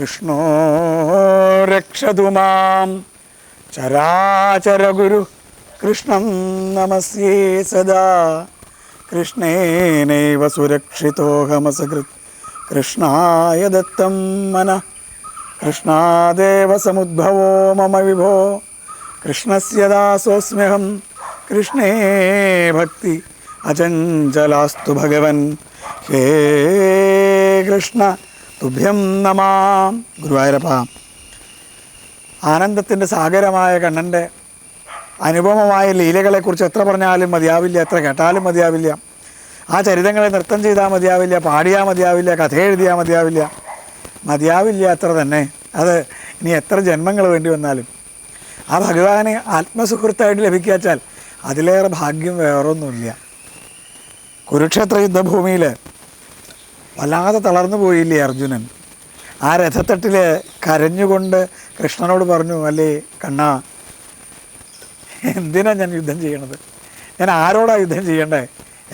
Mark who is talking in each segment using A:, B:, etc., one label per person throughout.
A: കൃഷ്ണോ രക്ഷതു മാം. ചരാചരഗുരു കൃഷ്ണം നമസ്യേ സദാ. കൃഷ്ണേനൈവ സുരക്ഷിതോഹമസകൃത് കൃഷ്ണായ ദത്തം മന. കൃഷ്ണാദേവ സമുദ്ഭവോ മമ വിഭോ. കൃഷ്ണസ്യ ദാസോസ്മ്യഹം. കൃഷ്ണേ ഭക്തി അചഞ്ചലാസ്തു ഭഗവൻ. ഹേ കൃഷ്ണ. തുഭ്യം നമാം. ഗുരുവായൂരപ്പ ആനന്ദത്തിന്റെ സാഗരമായ കണ്ണന്റെ അനുപമമായ ലീലകളെക്കുറിച്ച് എത്ര പറഞ്ഞാലും മതിയാവില്ല എത്ര കേട്ടാലും മതിയാവില്ല. ആ ചരിതങ്ങളെ നൃത്തം ചെയ്താൽ മതിയാവില്ല പാടിയാൽ മതിയാവില്ല കഥ എഴുതിയാൽ മതിയാവില്ല. മതിയാവില്ല അത്ര തന്നെ. അത് ഇനി എത്ര ജന്മങ്ങൾ വേണ്ടി വന്നാലും. ആ ഭഗവാനെ ആത്മസുഹൃത്തായിട്ട് ലഭിക്കാച്ചാൽ അതിലേറെ ഭാഗ്യം വേറൊന്നുമില്ല. കുരുക്ഷേത്ര യുദ്ധഭൂമിയിൽ വല്ലാതെ തളർന്നു പോയില്ലേ അർജുനൻ. ആ രഥത്തട്ടിൽ കരഞ്ഞുകൊണ്ട് കൃഷ്ണനോട് പറഞ്ഞു അല്ലേ കണ്ണ എന്തിനാണ് ഞാൻ യുദ്ധം ചെയ്യണത്? ഞാൻ ആരോടാണ് യുദ്ധം ചെയ്യേണ്ടേ?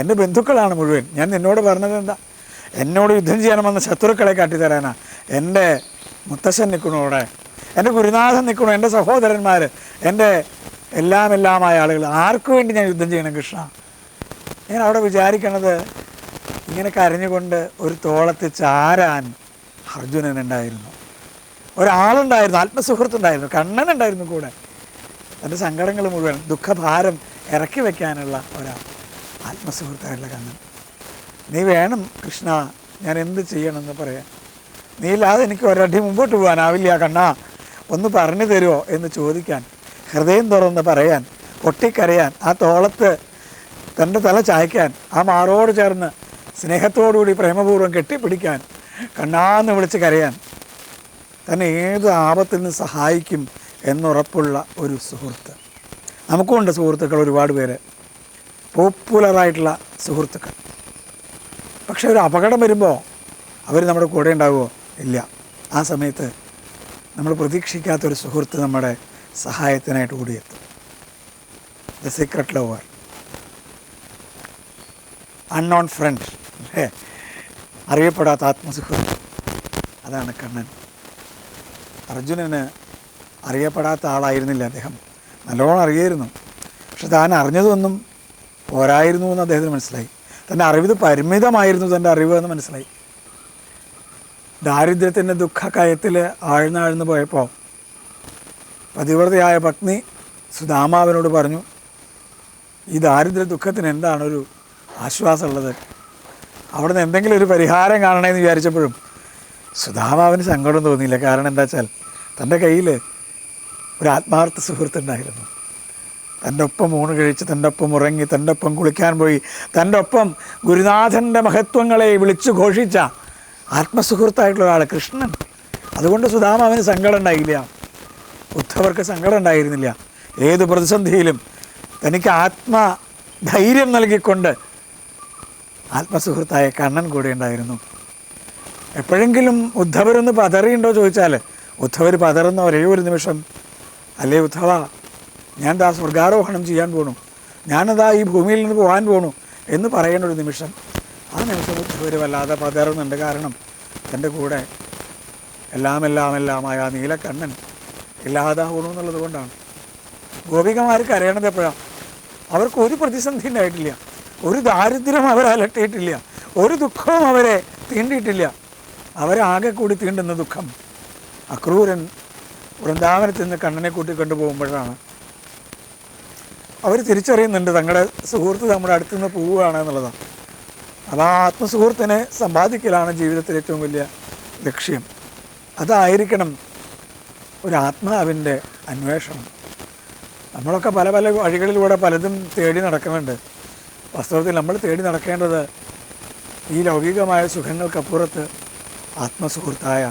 A: എന്റെ ബന്ധുക്കളാണ് മുഴുവൻ. ഞാൻ നിന്നോട് പറഞ്ഞത് എന്താ? എന്നോട് യുദ്ധം ചെയ്യാൻ വന്ന ശത്രുക്കളെ കാട്ടിത്തരാനാ. എന്റെ മുത്തശ്ശൻ നിൽക്കണു അവിടെ എന്റെ ഗുരുനാഥൻ നിൽക്കണു? എന്റെ സഹോദരന്മാർ എന്റെ എല്ലാം എല്ലാമായ ആളുകൾ ആർക്കു വേണ്ടി ഞാൻ യുദ്ധം ചെയ്യണം കൃഷ്ണ? ഞാൻ അവിടെ വിചാരിക്കണത് ഇങ്ങനെ കരഞ്ഞുകൊണ്ട് ഒരു തോളത്ത് ചാരാൻ അർജുനനുണ്ടായിരുന്നു. ഒരാളുണ്ടായിരുന്നു ആത്മസുഹൃത്തുണ്ടായിരുന്നു കണ്ണനുണ്ടായിരുന്നു കൂടെ. തന്റെ സങ്കടങ്ങൾ മുഴുവൻ ദുഃഖഭാരം ഇറക്കി വയ്ക്കാനുള്ള ഒരാൾ ആത്മസുഹൃത്തായിട്ടുള്ള കണ്ണൻ. നീ വേണം കൃഷ്ണ ഞാൻ എന്ത് ചെയ്യണമെന്ന് പറയാൻ. നീ ഇല്ലാതെ എനിക്ക് ഒരടി മുമ്പോട്ട് പോകാനാവില്ല കണ്ണ. ഒന്ന് പറഞ്ഞു തരുമോ എന്ന് ചോദിക്കാൻ ഹൃദയം തുറന്ന് പറയാൻ പൊട്ടിക്കരയാൻ ആ തോളത്ത് തന്റെ തല ചായ്ക്കാൻ ആ മാറോട് ചേർന്ന് സ്നേഹത്തോടുകൂടി പ്രേമപൂർവം കെട്ടിപ്പിടിക്കാൻ കണ്ണാന്ന് വിളിച്ച് കരയാൻ തന്നെ ഏത് ആപത്തിൽ നിന്ന് സഹായിക്കും എന്നുറപ്പുള്ള ഒരു സുഹൃത്ത്. നമുക്കുമുണ്ട് സുഹൃത്തുക്കൾ ഒരുപാട് പേര്. പോപ്പുലറായിട്ടുള്ള സുഹൃത്തുക്കൾ. പക്ഷെ ഒരു അപകടം വരുമ്പോൾ അവർ നമ്മുടെ കൂടെ ഉണ്ടാവുമോ ഇല്ല. ആ സമയത്ത് നമ്മൾ പ്രതീക്ഷിക്കാത്തൊരു സുഹൃത്ത് നമ്മുടെ സഹായത്തിനായിട്ട് കൂടിയെത്തും. The secret lover unknown friend അറിയപ്പെടാത്ത ആത്മസുഖം. അതാണ് കണ്ണൻ. അർജുനന് അറിയപ്പെടാത്ത ആളായിരുന്നില്ല അദ്ദേഹം. നല്ലോണം അറിയായിരുന്നു. പക്ഷെ താൻ അറിഞ്ഞതൊന്നും പോരായിരുന്നു എന്ന് അദ്ദേഹത്തിന് മനസ്സിലായി. തന്റെ അറിവ് പരിമിതമായിരുന്നു തന്റെ അറിവ് എന്ന് മനസ്സിലായി. ദാരിദ്ര്യത്തിന്റെ ദുഃഖകയത്തിൽ ആഴ്ന്നാഴ്ന്നു പോയപ്പോൾ പതിവ്രതയായ പത്നി സുദാമാവിനോട് പറഞ്ഞു ഈ ദാരിദ്ര്യ ദുഃഖത്തിന് എന്താണ് ഒരു ആശ്വാസമുള്ളത്? അവിടെ നിന്ന് എന്തെങ്കിലും ഒരു പരിഹാരം കാണണമെന്ന് വിചാരിച്ചപ്പോഴും സുധാമാവിന് സങ്കടം തോന്നിയില്ല. കാരണം എന്താ വെച്ചാൽ തന്റെ കയ്യിൽ ഒരു ആത്മാർത്ഥ സുഹൃത്തുണ്ടായിരുന്നു. തന്റെ ഒപ്പം ഊണ് കഴിച്ച് തന്റെ ഒപ്പം ഉറങ്ങി തന്റെ ഒപ്പം കുളിക്കാൻ പോയി തന്റെ ഒപ്പം ഗുരുനാഥന്റെ മഹത്വങ്ങളെ വിളിച്ചു ഘോഷിച്ച ആത്മസുഹൃത്തായിട്ടുള്ള ഒരാൾ കൃഷ്ണൻ. അതുകൊണ്ട് സുധാമാവിന് സങ്കടം ഉണ്ടായില്ല. ഉദ്ധവർക്ക് സങ്കടം ഉണ്ടായിരുന്നില്ല. ഏത് പ്രതിസന്ധിയിലും തനിക്ക് ആത്മധൈര്യം നൽകിക്കൊണ്ട് ആത്മസുഹൃത്തായ കണ്ണൻ കൂടെ ഉണ്ടായിരുന്നു. എപ്പോഴെങ്കിലും ഉദ്ധവരൊന്ന് പതറിയുണ്ടോ ചോദിച്ചാൽ ഉദ്ധവർ പതറുന്ന ഒരേ ഒരു നിമിഷം അല്ലേ ഉദ്ധവ ഞാൻ ദാ സ്വർഗാരോഹണം ചെയ്യാൻ പോണു. ഞാനതാ ഈ ഭൂമിയിൽ നിന്ന് പോകാൻ പോണു എന്ന് പറയുന്ന ഒരു നിമിഷം ആ നിമിഷം ഉദ്ധവർ വല്ലാതെ പതറുന്നുണ്ട്. കാരണം തന്റെ കൂടെ എല്ലാം എല്ലാം എല്ലാമായ ആ നീലക്കണ്ണൻ ഇല്ലാതാവണു എന്നുള്ളത് കൊണ്ടാണ്. ഗോപികമാർക്ക് അറിയണത് എപ്പോഴാണ് അവർക്ക് ഒരു പ്രതിസന്ധി ഉണ്ടായിട്ടില്ല. ഒരു ദാരിദ്ര്യം അവരെ അലട്ടിയിട്ടില്ല. ഒരു ദുഃഖവും അവരെ തീണ്ടിയിട്ടില്ല. അവരാകെ കൂടി തീണ്ടുന്ന ദുഃഖം അക്രൂരൻ വൃന്ദാവനത്തിൽ നിന്ന് കണ്ണനെ കൂട്ടിക്കൊണ്ടു പോകുമ്പോഴാണ് അവർ തിരിച്ചറിയുന്നുണ്ട് തങ്ങളുടെ സുഹൃത്ത് നമ്മുടെ അടുത്തു നിന്ന് പോവുകയാണ് എന്നുള്ളതാണ് അത് ആ ആത്മസുഹൃത്തിനെ സമ്പാദിക്കലാണ് ജീവിതത്തിലെ ഏറ്റവും വലിയ ലക്ഷ്യം. അതായിരിക്കണം ഒരു ആത്മാവിന്റെ അന്വേഷണം. നമ്മളൊക്കെ പല പല വഴികളിലൂടെ പലതും തേടി നടക്കുന്നുണ്ട്. വാസ്തവത്തിൽ നമ്മൾ തേടി നടക്കേണ്ടത് ഈ ലൗകികമായ സുഖങ്ങൾക്കപ്പുറത്ത് ആത്മസുഹൃത്തായ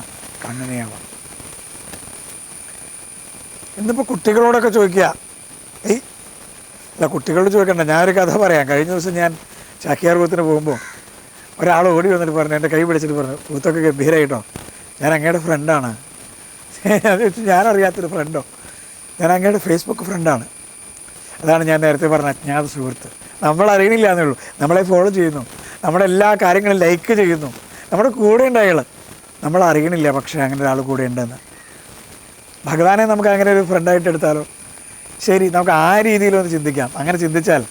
A: കണ്ണനെയാവാം ഇന്നിപ്പോൾ കുട്ടികളോടൊക്കെ ചോദിക്കുക ഏയ് അല്ല കുട്ടികളോട് ചോദിക്കണ്ട ഞാനൊരു കഥ പറയാം. കഴിഞ്ഞ ദിവസം ഞാൻ ചാക്യാർ കൂത്തിന് പോകുമ്പോൾ ഒരാൾ ഓടി വന്നിട്ട് പറഞ്ഞു എന്റെ കൈ പിടിച്ചിട്ട് പറഞ്ഞു കൂത്തൊക്കെ ഗംഭീരമായിട്ടോ ഞാൻ അങ്ങയുടെ ഫ്രണ്ടാണ് അത് വെച്ച് ഞാനറിയാത്തൊരു ഫ്രണ്ടോ ഞാൻ അങ്ങയുടെ ഫേസ്ബുക്ക് ഫ്രണ്ടാണ് അതാണ് ഞാൻ നേരത്തെ പറഞ്ഞ അജ്ഞാത സുഹൃത്ത്. നമ്മൾ അറിയണില്ല എന്നേ ഉള്ളൂ. നമ്മളെ ഫോളോ ചെയ്യുന്നു. നമ്മുടെ എല്ലാ കാര്യങ്ങളും ലൈക്ക് ചെയ്യുന്നു. നമ്മുടെ കൂടെ ഉണ്ട് നമ്മൾ അറിയണില്ല പക്ഷേ അങ്ങനെ ഒരാൾ കൂടെ ഉണ്ടെന്ന്. ഭഗവാനെ നമുക്ക് അങ്ങനെ ഒരു ഫ്രണ്ടായിട്ട് എടുത്താലോ? ശരി നമുക്ക് ആ രീതിയിലൊന്ന് ചിന്തിക്കാം. അങ്ങനെ ചിന്തിച്ചാൽ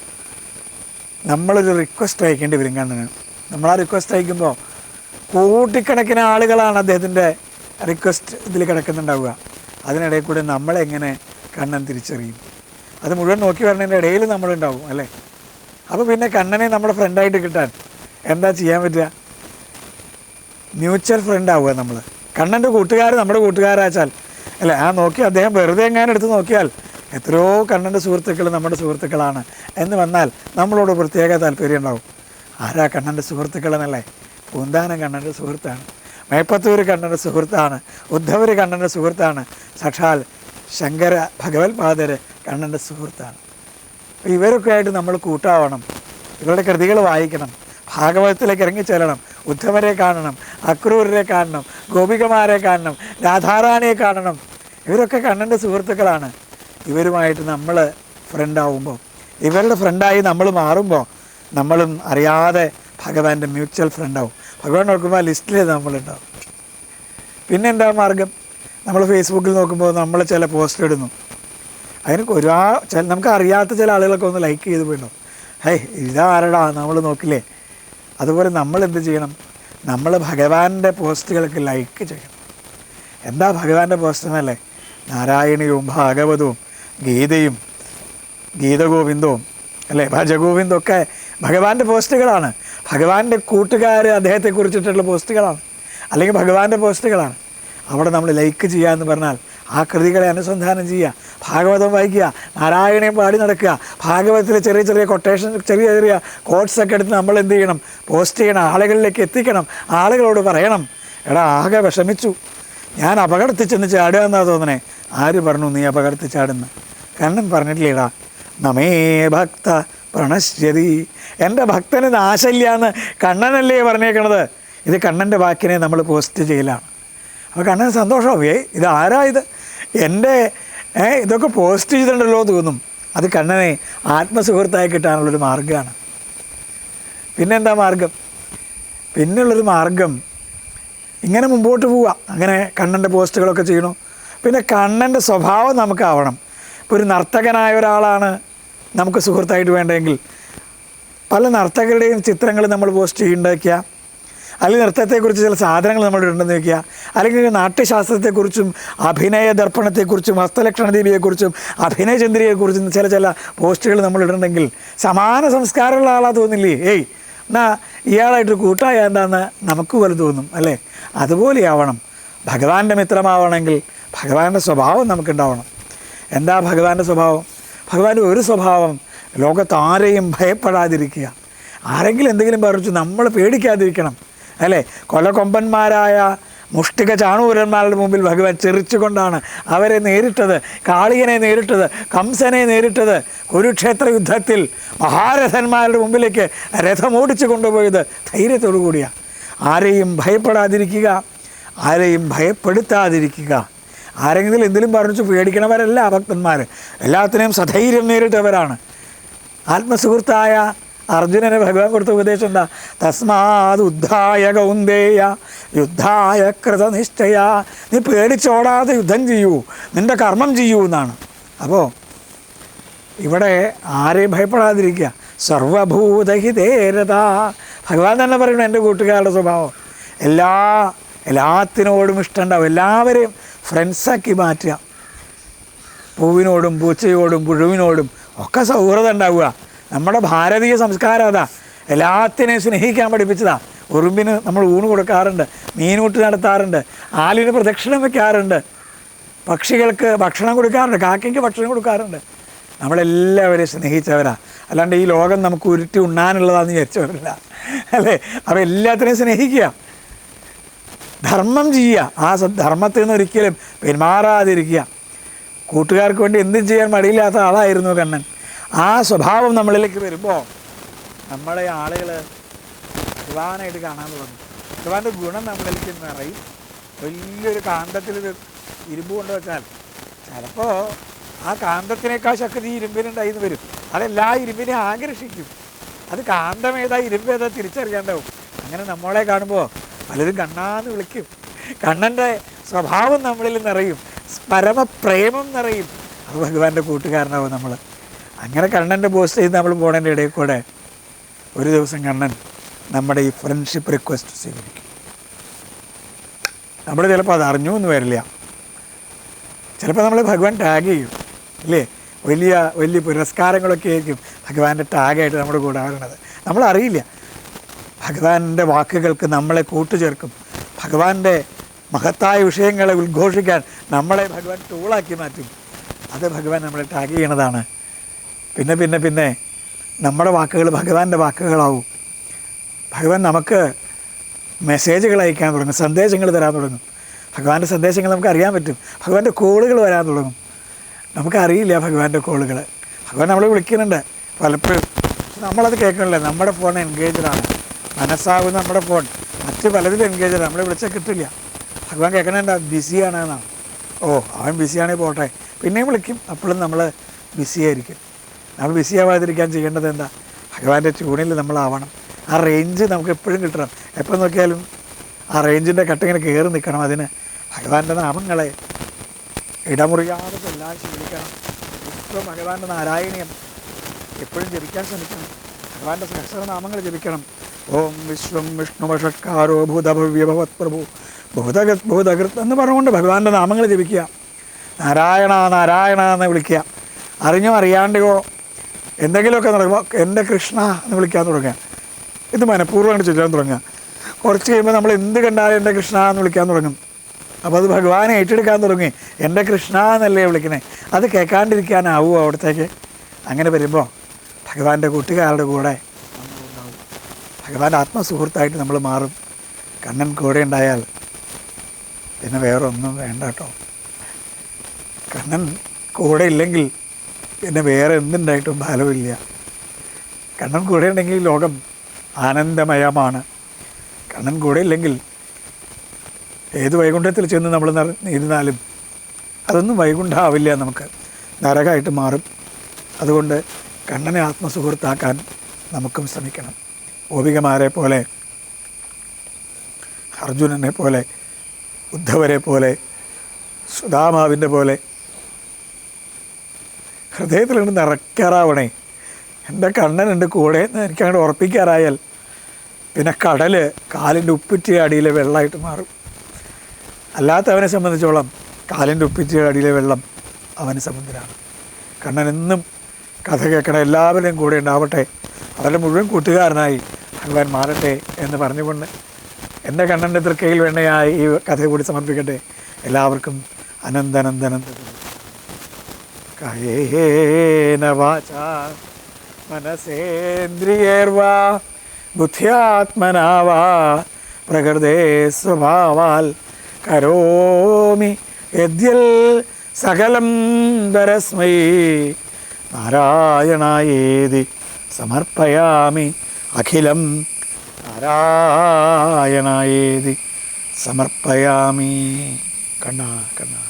A: നമ്മളൊരു റിക്വസ്റ്റ് അയക്കേണ്ടി വരും കണ്ണിന് നമ്മൾ ആ റിക്വസ്റ്റ് അയക്കുമ്പോൾ കോട്ടിക്കണക്കിന് ആളുകളാണ് അദ്ദേഹത്തിന്റെ റിക്വസ്റ്റ് ഇതിൽ കിടക്കുന്നുണ്ടാവുക. അതിനിടയിൽ കൂടെ നമ്മളെങ്ങനെ കണ്ണൻ തിരിച്ചറിയും? അത് മുഴുവൻ നോക്കി വരണതിന്റെ ഇടയിൽ നമ്മളുണ്ടാവും അല്ലേ? അപ്പോൾ പിന്നെ കണ്ണനെ നമ്മുടെ ഫ്രണ്ടായിട്ട് കിട്ടാൻ എന്താ ചെയ്യാൻ പറ്റുക? മ്യൂച്വൽ ഫ്രണ്ട് ആവുക നമ്മൾ കണ്ണന്റെ കൂട്ടുകാർ നമ്മുടെ കൂട്ടുകാരാച്ചാൽ അല്ല? ആ നോക്കി അദ്ദേഹം വെറുതെ എങ്ങാനും എടുത്ത് നോക്കിയാൽ എത്രയോ കണ്ണന്റെ സുഹൃത്തുക്കൾ നമ്മുടെ സുഹൃത്തുക്കളാണ്. എന്ന് വന്നാൽ നമ്മളോട് പ്രത്യേക താല്പര്യം ഉണ്ടാവും. ആരാ കണ്ണന്റെ സുഹൃത്തുക്കളെന്നല്ലേ? പൂന്താനം കണ്ണന്റെ സുഹൃത്താണ്. മേപ്പത്തൂർ കണ്ണന്റെ സുഹൃത്താണ്. ഉദ്ധവർ കണ്ണന്റെ സുഹൃത്താണ്. സക്ഷാൽ ശങ്കര ഭഗവത് പാദര് കണ്ണന്റെ സുഹൃത്താണ്. ഇവരൊക്കെ ആയിട്ട് നമ്മൾ കൂട്ടാവണം. ഇവരുടെ കൃതികൾ വായിക്കണം. ഭാഗവതത്തിലേക്ക് ഇറങ്ങിച്ചെല്ലണം ഉദ്ധവരെ കാണണം. അക്രൂരരെ കാണണം. ഗോപികമാരെ കാണണം. രാധാറാണിയെ കാണണം. ഇവരൊക്കെ കണ്ണന്റെ സുഹൃത്തുക്കളാണ്. ഇവരുമായിട്ട് നമ്മൾ ഫ്രണ്ടാവുമ്പോൾ ഇവരുടെ ഫ്രണ്ടായി നമ്മൾ മാറുമ്പോൾ നമ്മളും അറിയാതെ ഭഗവാന്റെ മ്യൂച്വൽ ഫ്രണ്ടാവും ഭഗവാൻ നോക്കുമ്പോൾ ലിസ്റ്റിൽ നമ്മളുണ്ടാവും. പിന്നെന്താ മാർഗം? നമ്മൾ ഫേസ്ബുക്കിൽ നോക്കുമ്പോൾ നമ്മൾ ചില പോസ്റ്റ് ഇടുന്നു. അതിന് ഒരുപാട് നമുക്ക് അറിയാത്ത ചില ആളുകളൊക്കെ ഒന്ന് ലൈക്ക് ചെയ്ത് പോയിട്ടുണ്ടാവും ഹേയ് ഇതാരടാ? നമ്മൾ നോക്കില്ലേ? അതുപോലെ നമ്മൾ എന്ത് ചെയ്യണം? നമ്മൾ ഭഗവാന്റെ പോസ്റ്റുകൾക്ക് ലൈക്ക് ചെയ്യണം. എന്താ ഭഗവാന്റെ പോസ്റ്റ് എന്നല്ലേ? നാരായണിയും ഭാഗവതവും ഗീതയും ഗീതഗോവിന്ദവും അല്ലേ? ഭജഗോവിന്ദവും ഒക്കെ ഭഗവാന്റെ പോസ്റ്റുകളാണ്. ഭഗവാന്റെ കൂട്ടുകാർ അദ്ദേഹത്തെ കുറിച്ചിട്ടുള്ള പോസ്റ്റുകളാണ്. അല്ലെങ്കിൽ ഭഗവാന്റെ പോസ്റ്റുകളാണ്. അവിടെ നമ്മൾ ലൈക്ക് ചെയ്യുക എന്ന് പറഞ്ഞാൽ ആ കൃതികളെ അനുസന്ധാനം ചെയ്യുക ഭാഗവതം വായിക്കുക നാരായണയും പാടി നടക്കുക ഭാഗവതത്തിലെ ചെറിയ ചെറിയ കൊട്ടേഷൻ ചെറിയ ചെറിയ കോട്ട്സ് ഒക്കെ എടുത്ത് നമ്മൾ എന്ത് ചെയ്യണം? പോസ്റ്റ് ചെയ്യണം ആളുകളിലേക്ക് എത്തിക്കണം ആളുകളോട് പറയണം. എടാ ആകെ വിഷമിച്ചു. ഞാൻ അപകടത്തിൽ ചെന്ന് ചാടുക എന്നാ തോന്നണേ. ആര് പറഞ്ഞു നീ അപകടത്തിൽ ചാടുന്ന കണ്ണൻ പറഞ്ഞിട്ടില്ലേടാ നമേ ഭക്ത പ്രണശ്യതി. എന്റെ ഭക്തന് നാശമില്ല എന്ന് കണ്ണനല്ലേ പറഞ്ഞേക്കണത്? ഇത് കണ്ണന്റെ വാക്കിനെ നമ്മൾ പോസ്റ്റ് ചെയ്യലാണ്. അപ്പോൾ കണ്ണൻ സന്തോഷമാവേ. ഇത് ആരാ ഇത്? എന്റെ ഇതൊക്കെ പോസ്റ്റ് ചെയ്തിട്ടുണ്ടല്ലോ തോന്നും. അത് കണ്ണനെ ആത്മസുഹൃത്തായി കിട്ടാനുള്ളൊരു മാർഗമാണ് പിന്നെന്താ മാർഗം പിന്നുള്ളൊരു മാർഗം ഇങ്ങനെ മുമ്പോട്ട് പോവുക അങ്ങനെ കണ്ണന്റെ പോസ്റ്റുകളൊക്കെ ചെയ്യണു. പിന്നെ കണ്ണന്റെ സ്വഭാവം നമുക്കാവണം. ഇപ്പോൾ ഒരു നർത്തകനായ ഒരാളാണ് നമുക്ക് സുഹൃത്തായിട്ട് വേണ്ടെങ്കിൽ. പല നർത്തകരുടെയും ചിത്രങ്ങൾ നമ്മൾ പോസ്റ്റ് ചെയ്യുന്നുണ്ടാക്കിയ അല്ലെങ്കിൽ നൃത്തത്തെക്കുറിച്ച് ചില സാധനങ്ങൾ നമ്മൾ ഉണ്ടെന്ന് വയ്ക്കുക അല്ലെങ്കിൽ നാട്യശാസ്ത്രത്തെക്കുറിച്ചും അഭിനയ ദർപ്പണത്തെക്കുറിച്ചും ഹസ്തലക്ഷണ അഭിനയചന്ദ്രിയെക്കുറിച്ചും അഭിനയ ചില ചില പോസ്റ്റുകൾ നമ്മൾ ഇടണമെങ്കിൽ സമാന സംസ്കാരമുള്ള ആളാ തോന്നില്ലേ? ഏയ് എന്നാ ഇയാളായിട്ട് കൂട്ടായ എന്താണെന്ന് നമുക്ക് പോലെ തോന്നും അല്ലേ? അതുപോലെയാവണം ഭഗവാന്റെ മിത്രമാവണമെങ്കിൽ ഭഗവാന്റെ സ്വഭാവം നമുക്കുണ്ടാവണം. എന്താ ഭഗവാന്റെ സ്വഭാവം? ഭഗവാന്റെ ഒരു സ്വഭാവം ലോകത്താരെയും ഭയപ്പെടാതിരിക്കുക. ആരെങ്കിലും എന്തെങ്കിലും പറഞ്ഞു നമ്മൾ പേടിക്കാതിരിക്കണം. അല്ലേ? കൊലകൊമ്പന്മാരായ മുഷ്ടിക ചാണൂരന്മാരുടെ മുമ്പിൽ ഭഗവാൻ ചെറിച്ചുകൊണ്ടാണ് അവരെ നേരിട്ടത് കാളികനെ നേരിട്ടത് കംസനെ നേരിട്ടത് കുരുക്ഷേത്ര യുദ്ധത്തിൽ മഹാരഥന്മാരുടെ മുമ്പിലേക്ക് രഥം ഓടിച്ചു കൊണ്ടുപോയത് ധൈര്യത്തോടു കൂടിയാണ് ആരെയും ഭയപ്പെടാതിരിക്കുക ആരെയും ഭയപ്പെടുത്താതിരിക്കുക. ആരെങ്കിലും എന്തെങ്കിലും പറഞ്ഞു പേടിക്കണവരല്ല ഭക്തന്മാർ എല്ലാത്തിനെയും സധൈര്യം നേരിട്ടവരാണ്. ആത്മസുഹൃത്തായ അർജുനന് ഭഗവാൻ കൊടുത്ത ഉപദേശം എന്താ? തസ്മാത് ഉദ്ധായ കൗന്ദേയ യുദ്ധായ കൃതനിഷ്ഠയ. നീ പേടിച്ചോടാതെ യുദ്ധം ചെയ്യൂ നിന്റെ കർമ്മം ചെയ്യൂ എന്നാണ്. അപ്പോൾ ഇവിടെ ആരെയും ഭയപ്പെടാതിരിക്കുക? സർവഭൂതഹിതേരത ഭഗവാൻ തന്നെ പറയുന്നു എന്റെ കൂട്ടുകാരുടെ സ്വഭാവം. എല്ലാ എല്ലാത്തിനോടും ഇഷ്ടമുണ്ടാവും. എല്ലാവരെയും ഫ്രണ്ട്സാക്കി മാറ്റുക. പൂവിനോടും പൂച്ചയോടും പുഴുവിനോടും ഒക്കെ സൗഹൃദം ഉണ്ടാവുക. നമ്മുടെ ഭാരതീയ സംസ്കാരം അതാ. എല്ലാത്തിനെയും സ്നേഹിക്കാൻ പഠിപ്പിച്ചതാ. ഉറുമ്പിന് നമ്മൾ ഊണ് കൊടുക്കാറുണ്ട് മീനൂട്ട് നടത്താറുണ്ട് ആലിന് പ്രദക്ഷിണം വെക്കാറുണ്ട്. പക്ഷികൾക്ക് ഭക്ഷണം കൊടുക്കാറുണ്ട് കാക്കയ്ക്ക് ഭക്ഷണം കൊടുക്കാറുണ്ട്. നമ്മളെല്ലാവരെയും സ്നേഹിച്ചവരാ. അല്ലാണ്ട് ഈ ലോകം നമുക്ക് ഉരുട്ടി ഉണ്ണാനുള്ളതാന്ന് വിചാരിച്ചവരല്ല. അല്ലേ? അപ്പോൾ എല്ലാത്തിനെയും സ്നേഹിക്കുക. ധർമ്മം ചെയ്യുക. ആ ധർമ്മത്തിൽ നിന്ന് ഒരിക്കലും പെരുമാറാതിരിക്കുക. കൂട്ടുകാർക്ക് വേണ്ടി എന്തും ചെയ്യാൻ മടിയില്ലാത്ത ആളായിരുന്നു കണ്ണൻ. ആ സ്വഭാവം നമ്മളിലേക്ക് വരുമ്പോൾ നമ്മളെ ആളുകൾ ഭഗവാനായിട്ട് കാണാൻ തുടങ്ങും. ഭഗവാന്റെ ഗുണം നമ്മളിലേക്ക് നിറയും. വലിയൊരു കാന്തത്തിൽ ഇരുമ്പ് കൊണ്ട് വെച്ചാൽ ചിലപ്പോൾ ആ കാന്തത്തിനേക്കാൾ ശക്തി ഇരുമ്പിനുണ്ടായിന്ന് വരും. അതെല്ലാ ഇരുമ്പിനെയും ആകർഷിക്കും. അത് കാന്തമേതാ ഇരുമ്പേതാ തിരിച്ചറിയാണ്ടാവും. അങ്ങനെ നമ്മളെ കാണുമ്പോൾ പലരും കണ്ണാന്ന് വിളിക്കും. കണ്ണന്റെ സ്വഭാവം നമ്മളിൽ നിറയും. പരമപ്രേമം നിറയും. അത് ഭഗവാന്റെ കൂട്ടുകാരനാവും നമ്മൾ അങ്ങനെ കണ്ണന്റെ പോസ്റ്റ് ചെയ്ത് നമ്മൾ പോണതിന്റെ ഇടയിൽ കൂടെ ഒരു ദിവസം കണ്ണൻ നമ്മുടെ ഈ ഫ്രണ്ട്ഷിപ്പ് റിക്വസ്റ്റ് സ്വീകരിക്കും. നമ്മൾ ചിലപ്പോൾ അത് അറിഞ്ഞു എന്ന് വരില്ല. ചിലപ്പോൾ നമ്മൾ ഭഗവാൻ ടാഗ് ചെയ്യും അല്ലേ വലിയ വലിയ പുരസ്കാരങ്ങളൊക്കെ ആയിരിക്കും ഭഗവാന്റെ ടാഗായിട്ട് നമ്മുടെ കൂടെ ആകുന്നത് നമ്മളറിയില്ല ഭഗവാന്റെ വാക്കുകൾക്ക് നമ്മളെ കൂട്ടുചേർക്കും. ഭഗവാന്റെ മഹത്തായ വിഷയങ്ങളെ ഉദ്ഘോഷിക്കാൻ നമ്മളെ ഭഗവാൻ ടൂളാക്കി മാറ്റും. അത് ഭഗവാൻ നമ്മളെ ടാഗ് ചെയ്യണതാണ്. പിന്നെ പിന്നെ പിന്നെ നമ്മുടെ വാക്കുകൾ ഭഗവാന്റെ വാക്കുകളാവും. ഭഗവാൻ നമുക്ക് മെസ്സേജുകൾ അയക്കാൻ തുടങ്ങും സന്ദേശങ്ങൾ തരാൻ തുടങ്ങും. ഭഗവാന്റെ സന്ദേശങ്ങൾ നമുക്ക് അറിയാൻ പറ്റും. ഭഗവാന്റെ കോളുകൾ വരാൻ തുടങ്ങും. നമുക്കറിയില്ല ഭഗവാന്റെ കോളുകൾ ഭഗവാൻ നമ്മളെ വിളിക്കുന്നുണ്ട് പലപ്പോഴും. നമ്മളത് കേൾക്കണില്ല. നമ്മുടെ ഫോൺ എൻഗേജഡാണ് മനസ്സാകുന്ന നമ്മുടെ ഫോൺ മറ്റ് പലതിലും എൻഗേജഡ് നമ്മളെ വിളിച്ചാൽ കിട്ടില്ല. ഭഗവാൻ കേൾക്കണേണ്ട ബിസിയാണ് എന്നാണ് ഓ അവൻ ബിസിയാണെങ്കിൽ പോട്ടെ. പിന്നെയും വിളിക്കും. അപ്പോഴും നമ്മൾ ബിസി ആയിരിക്കും. നമ്മൾ ബിസി ആവാതിരിക്കാൻ ചെയ്യേണ്ടത് എന്താ? ഭഗവാന്റെ ട്യൂണിൽ നമ്മളാവണം. ആ റേഞ്ച് നമുക്ക് എപ്പോഴും കിട്ടണം. എപ്പോൾ നോക്കിയാലും ആ റേഞ്ചിന്റെ കട്ടിങ്ങനെ കയറി നിൽക്കണം അതിന്. ഭഗവാന്റെ നാമങ്ങളെ ഇടമുറിയാതെ എല്ലാം ശീലിക്കണം ഇപ്പോൾ ഭഗവാന്റെ നാരായണീയം എപ്പോഴും ജപിക്കാൻ ശ്രമിക്കണം. ഭഗവാന്റെ സഹസ്രനാമങ്ങൾ ജപിക്കണം. ഓം വിശ്വം വിഷ്ണുവഷക്കാരോ ഭൂതഭവ്യ ഭവത് പ്രഭു. ഭൂതകൃത് ഭൂതകൃത് എന്ന് പറഞ്ഞുകൊണ്ട് ഭഗവാന്റെ നാമങ്ങൾ ജപിക്കുക. നാരായണ നാരായണ എന്ന് വിളിക്കുക. അറിഞ്ഞോ അറിയാണ്ടോ എന്തെങ്കിലുമൊക്കെ നടക്കുമ്പോൾ എന്റെ കൃഷ്ണ എന്ന് വിളിക്കാൻ തുടങ്ങുക. ഇത് മനഃപൂർവമായിട്ട് ചൊല്ലാൻ തുടങ്ങുക. കുറച്ച് കഴിയുമ്പോൾ നമ്മൾ എന്ത് കണ്ടാലും എന്റെ കൃഷ്ണ എന്ന് വിളിക്കാൻ തുടങ്ങും. അപ്പോൾ അത് ഭഗവാനെ ഏറ്റെടുക്കാൻ തുടങ്ങി. എന്റെ കൃഷ്ണ എന്നല്ലേ വിളിക്കണേ? അത് കേൾക്കാണ്ടിരിക്കാനാവുമോ അവിടത്തേക്ക്. അങ്ങനെ വരുമ്പോൾ ഭഗവാന്റെ കൂട്ടുകാരുടെ കൂടെ ഭഗവാന്റെ ആത്മസുഹൃത്തായിട്ട് നമ്മൾ മാറും. കണ്ണൻ കൂടെ ഉണ്ടായാൽ പിന്നെ വേറൊന്നും വേണ്ട കേട്ടോ. കണ്ണൻ കൂടെ ഇല്ലെങ്കിൽ പിന്നെ വേറെ എന്തുണ്ടായിട്ടും ഫലമില്ല. കണ്ണൻ കൂടെ ഉണ്ടെങ്കിൽ ലോകം ആനന്ദമയമാണ്. കണ്ണൻ കൂടെ ഇല്ലെങ്കിൽ ഏത് വൈകുണ്ഠത്തിൽ ചെന്ന് നമ്മൾ ഇരുന്നാലും അതൊന്നും വൈകുണ്ഠമാവില്ല നമുക്ക്. നരകമായിട്ട് മാറും. അതുകൊണ്ട് കണ്ണനെ ആത്മസുഹൃത്താക്കാൻ നമുക്കും ശ്രമിക്കണം. ഗോപികമാരെ പോലെ അർജുനനെ പോലെ ഉദ്ധവരെ പോലെ സുധാമാവിന്റെ പോലെ ഹൃദയത്തിൽ നിന്ന് നിറയ്ക്കാറാവണേ. എന്റെ കണ്ണനുണ്ട് കൂടെ എന്ന് എനിക്കങ്ങോട്ട് ഉറപ്പിക്കാറായാൽ പിന്നെ കടൽ കാലിന്റെ ഉപ്പിറ്റിയ അടിയിലെ വെള്ളമായിട്ട് മാറും. അല്ലാത്തവനെ സംബന്ധിച്ചോളം കാലിന്റെ ഉപ്പിറ്റിയ അടിയിലെ വെള്ളം അവന് സമുദ്രമാണ് കണ്ണനെന്നും കഥ കേൾക്കണ എല്ലാവരുടെയും കൂടെ ഉണ്ടാവട്ടെ. അവരുടെ മുഴുവൻ കൂട്ടുകാരനായി ഭഗവാൻ മാറട്ടെ എന്ന് പറഞ്ഞുകൊണ്ട് എന്റെ കണ്ണന്റെ തൃക്കയിൽ വേണ്ടയായി ഈ കഥ കൂടി സമർപ്പിക്കട്ടെ. എല്ലാവർക്കും അനന്തനന്ദനന്ദ കയേന വാച മനസേന്ദ്രിയേർവാ ബുദ്ധ്യാത്മനാ വാ പ്രകൃതേ സ്വഭാവാൽ കരോമി യദ്യൽ സകലം ദരസ്മൈ നാരായണായേതി സമർപ്പയാമി അഖിലം നാരായണായേതി സമർപ്പയാമി. കണ്ണ കണ്ണ.